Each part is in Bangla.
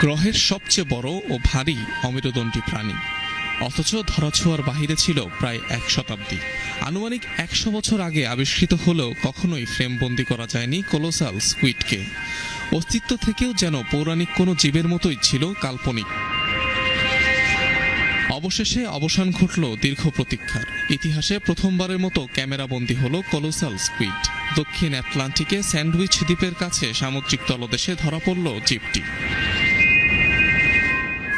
গ্রহের সবচেয়ে বড় ও ভারী অমেরুদণ্ডী প্রাণী। অথচ ধরাছোঁয়ার বাহিরে ছিল প্রায় এক শতাব্দী। আনুমানিক একশো বছর আগে আবিষ্কৃত হলেও কখনোই ফ্রেমবন্দি করা যায়নি কোলোসাল স্কুইডকে। অস্তিত্ব থেকেও যেন পৌরাণিক কোনো জীবের মতোই ছিল কাল্পনিক। অবশেষে অবসান ঘটল দীর্ঘ প্রতীক্ষার। ইতিহাসে প্রথমবারের মতো ক্যামেরাবন্দি হল কলোসাল স্কুইড। দক্ষিণ অ্যাটলান্টিকে স্যান্ডউইচ দ্বীপের কাছে সামুদ্রিক তলদেশে ধরা পড়ল জীবটি।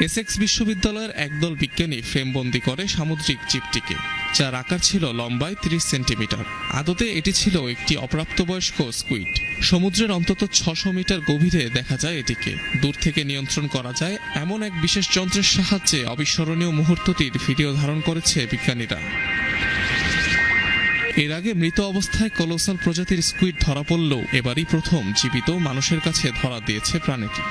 এসেক্স বিশ্ববিদ্যালয়ের একদল বিজ্ঞানী ফ্রেমবন্দি করে সামুদ্রিক জীবটিকে, যার আকার ছিল লম্বায় 30 সেন্টিমিটার। আদতে এটি ছিল একটি অপ্রাপ্তবয়স্ক স্কুইড। সমুদ্রের অন্তত ছশো মিটার গভীরে দেখা যায় এটিকে। দূর থেকে নিয়ন্ত্রণ করা যায় এমন এক বিশেষ যন্ত্রের সাহায্যে অবিস্মরণীয় মুহূর্তটির ভিডিও ধারণ করেছে বিজ্ঞানীরা। এর আগে মৃত অবস্থায় কলোসাল প্রজাতির স্কুইড ধরা পড়লেও এবারই প্রথম জীবিত মানুষের কাছে ধরা দিয়েছে প্রাণীটি।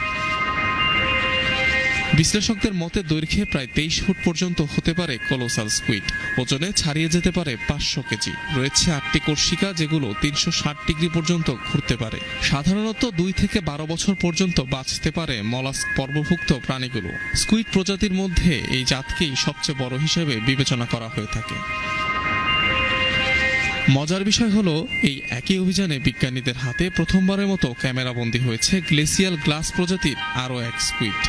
বিশ্লেষকদের মতে দৈর্ঘ্যে প্রায় তেইশ ফুট পর্যন্ত হতে পারে কলোসাল স্কুইড ওজনে ছাড়িয়ে যেতে পারে পাঁচশো কেজি। রয়েছে আটটি কর্ষিকা যেগুলো তিনশো ষাট ডিগ্রি পর্যন্ত ঘুরতে পারে। সাধারণত দুই থেকে বারো বছর পর্যন্ত বাঁচতে পারে মলাস্ক পর্বভুক্ত প্রাণীগুলো। স্কুইড প্রজাতির মধ্যে এই জাতকেই সবচেয়ে বড় হিসেবে বিবেচনা করা হয়ে থাকে। মজার বিষয় হলো, এই একই অভিযানে বিজ্ঞানীদের হাতে প্রথমবারের মতো ক্যামেরাবন্দি হয়েছে গ্লেসিয়াল গ্লাস প্রজাতির আরও এক স্কুইড